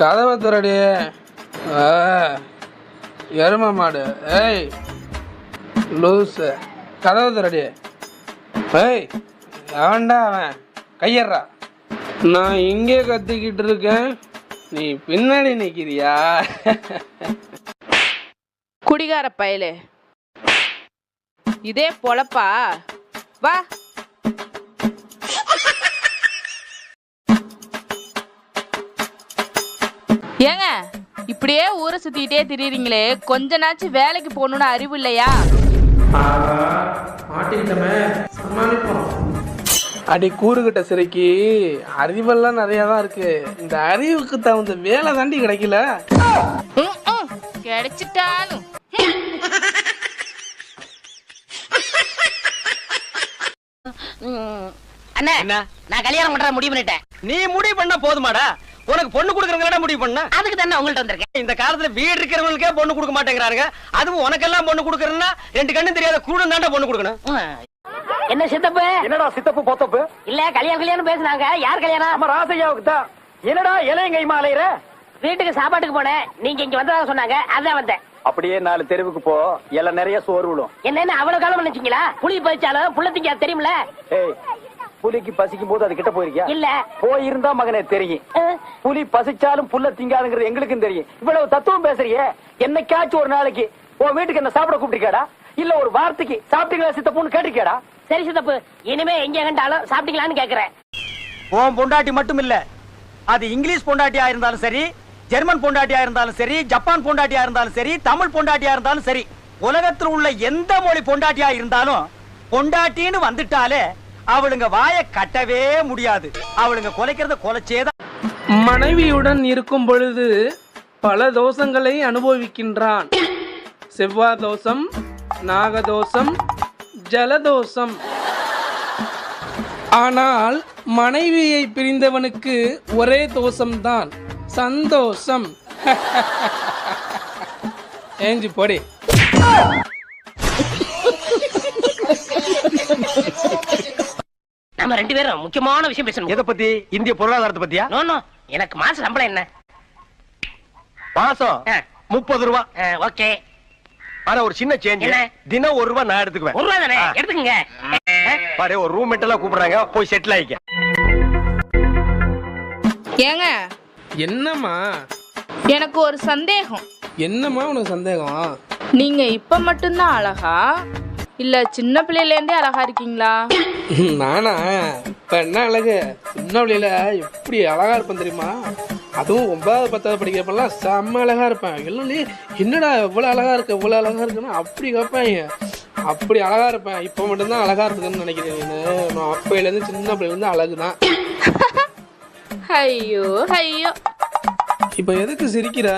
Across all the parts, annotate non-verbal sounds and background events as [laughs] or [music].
கதவை துறடி. ஆ, எரும மாடு. ஏய். லூசு. கதவை துறடி. ஏய். அவன்டா அவன்? கையறா. நான் இங்கே கத்திக்கிட்டு இருக்கேன். நீ பின்னாடி நிற்கிறியா குடிகார பயலே. இதே பொழப்பா. வா. ஏங்க இப்படியே ஊரை சுத்திட்டே திரியுறீங்களே கொஞ்ச நாச்சும் வேலைக்கு போகணும்னு அறிவு இல்லையா? அடி கூறுகிட்ட சிறைக்கு அறிவெல்லாம் நிறையா தான் இருக்கு. இந்த அறிவுக்கு தகுந்த வேலை தாண்டி கிடைக்கல. கிடைச்சிட்டாலும் அண்ணா நான் கல்யாணம் பண்ற முடிவு பண்ணிட்டேன். நீ முடிவு பண்ணா போதுமாடா. உனக்கு பொண்ணு கொடுக்குறவங்களா முடிவு பண்ண? அதுக்கு தானே உங்கள்ட்ட வந்திருக்கேன். இந்த காலத்துல வீடு இருக்கிறவங்களுக்கே பொண்ணு கொடுக்க மாட்டேங்கிறாங்க அதுவும் உனக்கெல்லாம் பொண்ணு கொடுக்கறதுன்னா ரெண்டு கண்ணு தெரியாத கூட தாண்டா பொண்ணு கொடுக்கணும். என்ன சித்தப்பு? என்னடா சித்தப்பு பொத்தப்பு? இல்ல கல்யாணம் கல்யாணம் பேசுனாங்க. யார் கல்யாணம்? நம்ம ராசையாவுக்கு தான். என்னடா இலையங்கை மாலையிற வீட்டுக்கு சாப்பாட்டுக்கு போனேன். நீங்க இங்க வந்ததா சொன்னாங்க. அதான் வந்தேன். அப்படியே நாலு தெருவுக்கு போ. எல்லாம் நிறைய சோறு விழும். என்னன்னு அவ்வளவு காலம் நினைச்சீங்களா? புளி பறிச்சாலும் புள்ள திங்க தெரியுமில? ஏய் புலிக்கு பசிக்கும் போது அது கிட்ட போயிருக்கியா? இல்ல. போயிருந்தா மகனே தெரியும். புலி பசிச்சாலும் புல்ல திங்காதுங்கிறது எங்களுக்கும் தெரியும். இவ்வளவு தத்துவம் பேசுறியே. என்னைக்காச்சும் ஒரு நாளைக்கு உன் வீட்டுக்கு என்ன சாப்பிட கூப்பிட்டிருக்காடா இல்ல ஒரு வார்த்தைக்கு சாப்பிட்டீங்களா சித்தப்புன்னு கேட்டிருக்கியாடா? சரி சித்தப்பு இனிமே எங்க கண்டாலும் சாப்பிட்டீங்களான்னு கேக்குறேன். உன் பொண்டாட்டி மட்டும் இல்ல. அது இங்கிலீஷ் பொண்டாட்டியா இருந்தாலும் சரி ஜெர்மன் பொண்டாட்டியா இருந்தாலும் சரி ஜப்பான் பொண்டாட்டியா இருந்தாலும் சரி தமிழ் பொண்டாட்டியா இருந்தாலும் சரி உலகத்தில் உள்ள எந்த மொழி பொண்டாட்டியா இருந்தாலும் பொண்டாட்டின்னு வந்துட்டாலே அவளுங்க வாய கட்டவே முடியாது. அவளுங்க குலைக்கிறத குலைச்சேதான். மனைவியுடன் இருக்கும் பொழுது பல தோஷங்களை அனுபவிக்கின்றான். செவ்வாய் தோஷம் நாகதோஷம் ஜலதோஷம் ஆனால் மனைவியை பிரிந்தவனுக்கு ஒரே தோஷம்தான் சந்தோஷம். [laughs] ஏஞ்சி போடி. நம்ம ரெண்டு பேரும் முக்கியமான விஷயம் பேசணும். எதை பத்தி? இந்திய பொருளாதாரத்தை பத்தியா? நோ நோ எனக்கு மாச சம்பளம் என்ன? மாசம். முப்பது ரூபா. ஓகே. ஆனா ஒரு சின்ன சேஞ்ச் என்ன? தினம் ஒரு ரூபா நான் எடுத்துக்குவேன். ஒரு ரூபா தானே. எடுத்துக்கங்க. பாரு ஒரு ரூம் எல்லாம் கூப்பிடுறாங்க. போய் செட்டில் ஆயிக்க. ஏங்க. என்னம்மா? எனக்கு ஒரு சந்தேகம். என்னம்மா உனக்கு சந்தேகம்? நீங்க இப்ப மட்டும்தான் அழகா? இல்ல சின்ன பிள்ளையில இருந்தே அழகா இருக்கீங்களா? நானா? இப்ப என்ன அழகு? சின்ன வழியில எப்படி அழகா இருப்பேன் தெரியுமா? அதுவும் ஒன்பதாவது பத்தாவது படிக்கிறப்பெல்லாம் செம்ம அழகா இருப்பேன். எல்லாம் நீ என்னடா இவ்வளவு அழகா இருக்க? இவ்வளவு அழகா இருக்குன்னு அப்படி கேட்பாங்க. அப்படி அழகா இருப்பேன். இப்போ மட்டும்தான் அழகா இருக்குதுன்னு நினைக்கிறேன் நீனு. நான் அப்பையிலேருந்து சின்ன பிள்ளைலேருந்து அழகு தான் ஐயோ ஐயோ. இப்போ எதுக்கு சிரிக்கிற?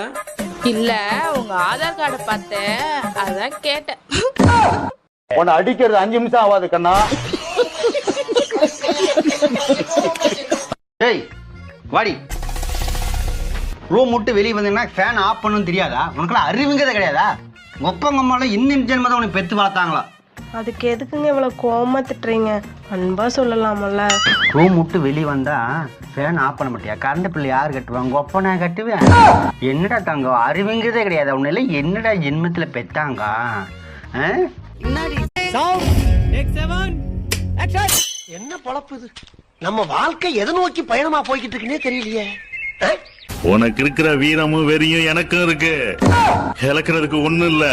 இல்ல உங்க ஆதார் கார்டை பார்த்தேன். அதான் கேட்டேன். உன்னை அடிக்கிறது அஞ்சு நிமிஷம் ஆகாது கண்ணா. ஏய் வாடி. ரூம் விட்டு வெளியே வந்தீங்கன்னா ஃபேன் ஆஃப் பண்ணணும் தெரியாதா? உனக்கெல்லாம் அறிவுங்கிறதே கிடையாதா? ஒப்பங்கம்மால இன்னும் ஜென்மதான் உனக்கு பெத்து வளர்த்தாங்களா? அதுக்கு எதுக்குங்க இவ்வளவு கோவமா திட்டுறீங்க? அன்பா சொல்லலாமல்ல. ரூம் விட்டு வெளியே வந்தா ஃபேன் ஆஃப் பண்ண மாட்டியா? கரண்ட் பிள்ளை யார் கட்டுவாங்க ஒப்ப நான் கட்டுவேன். என்னடா தங்கம்? அறிவுங்கிறதே கிடையாது? உன்னை என்னடா ஜென்மத்துல பெத்தாங்க? ஆ? என்ன பொழப்பு இது? நம்ம வாழ்க்கை எதை நோக்கி பயணமா போய்கிட்டு இருக்குன்னே தெரியலையே? உனக்கு இருக்கிற வீரமும் வெறியும் எனக்கும் இருக்கு. இழக்கிறதுக்கு ஒண்ணு இல்ல.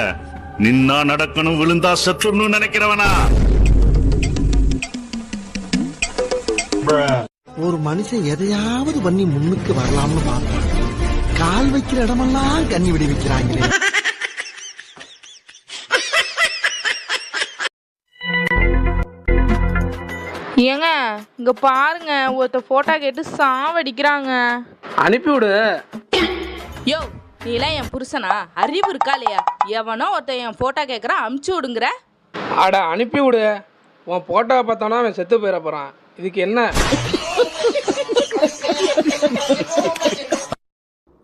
நின்னா நடக்கணும் விழுந்தா சத்துணும் நினைக்கிறவனா? ஒரு மனுஷன் எதையாவது பண்ணி முன்னுக்கு வரலாம்னு பார்த்தான் கால் வைக்கிற இடமெல்லாம் கண்ணி விடி வைக்கிறாங்களே ஏங்க இங்க பாருங்க ஒருத்த போட்டோ கேட்டு சாவடிக்கிறாங்க. அனுப்பிவிடு. யோ நீலாம் என் புருஷனா? அறிவு இருக்கா இல்லையா? எவனோ ஒருத்தன் என் போட்டோ கேட்குறான் அமுச்சு விடுங்கிற. அட அனுப்பிவிடு. உன் போட்டோவை பார்த்தானா அவன் செத்து போயிட போறான். இதுக்கு என்ன?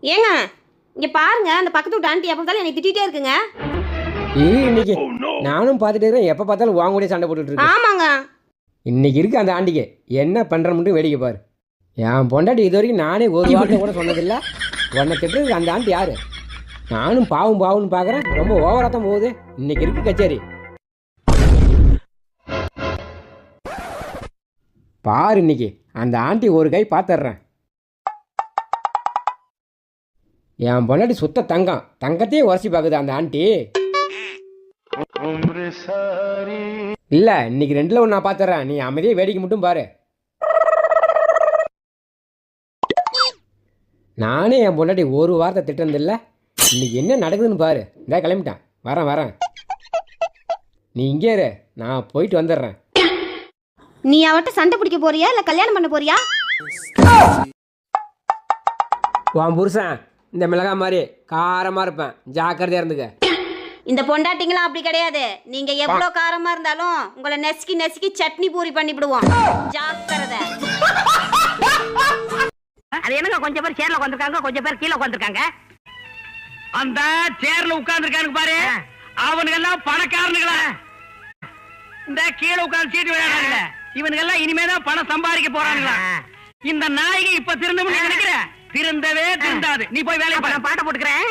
ஏங்க இங்க பாருங்க அந்த பக்கத்து வீட்டு ஆண்டி எப்ப பார்த்தாலும் என்னை திட்டிட்டே இருக்குங்க. இன்னைக்கு நானும் பார்த்துட்டு இருக்கேன். எப்போ பார்த்தாலும் வாங்க கூட சண்டை போட்டுட்டு இருக்கு ஆமாங்க. இன்னைக்கு இருக்கு அந்த ஆண்டிக்கு என்ன பண்ணுற மட்டும் வேடிக்கை பாரு. என் பொண்டாட்டி இது வரைக்கும் நானே ஒரு வார்த்தை கூட சொன்னதில்ல. உன்னை திட்டுறதுக்கு அந்த ஆண்டி யாரு? நானும் பாவம் பாவம்னு பார்க்குறேன் ரொம்ப ஓவராக தான் போகுது. இன்னைக்கு இருக்கு கச்சேரி. பாரு இன்னைக்கு. அந்த ஆண்டி ஒரு கை பார்த்துட்றேன் என் பொண்டாட்டி சுத்த தங்கம். தங்கத்தையே உரசி பார்க்குது அந்த ஆண்டி. இல்ல இன்னைக்கு ரெண்டுல ஒன்று நான் பார்த்துறேன் நீ அமைதியே வேடிக்கை மட்டும் பாரு. நானே என் பொண்டாட்டி ஒரு வாரத்தை திட்டினதில்ல இன்னைக்கு என்ன நடக்குதுன்னு பாரு. இந்த கிளம்பிட்டேன். வரேன் வரேன். நீ இங்கே இரு. நான் போயிட்டு வந்துடுறேன். நீ அவட்ட சண்டை பிடிக்க போறியா? இல்ல கல்யாணம் பண்ண போறியா? உன் புருஷன் இந்த மிளகாய் மாதிரி காரமாக இருப்பேன். ஜாக்கிரதையாக இருந்துக்க. இந்த பொண்டாட்டிங்களாம் அப்படி கிடையாது. நீங்க எவ்வளவு காரமா இருந்தாலும் உங்களை நெசுக்கி நெசுக்கி சட்னி பூரி பண்ணி விடுவோம். ஜாக்கிரதை. அது என்னங்க? கொஞ்சம் பேர் சேர்ல உட்காந்துருக்காங்க கொஞ்சம் பேர் கீழே உட்காந்துருக்காங்க அந்த சேர்ல உட்கார்ந்துருக்கானுங்க பாரு. அவனுங்க எல்லாம் பணக்காரனுங்களா? இந்த கீழே உட்கார்ந்து சீட்டு விளையாடுறாங்க இவனுங்க எல்லாம் இனிமேதான் பணம் சம்பாதிக்க போறானுங்களா? இந்த நாயகி இப்ப திருந்தமுன்னு நினைக்கிற? திருந்தவே திருந்தாது. நீ போய் வேலையை பாரு. பாட்டை போட்டுக்கிறேன்.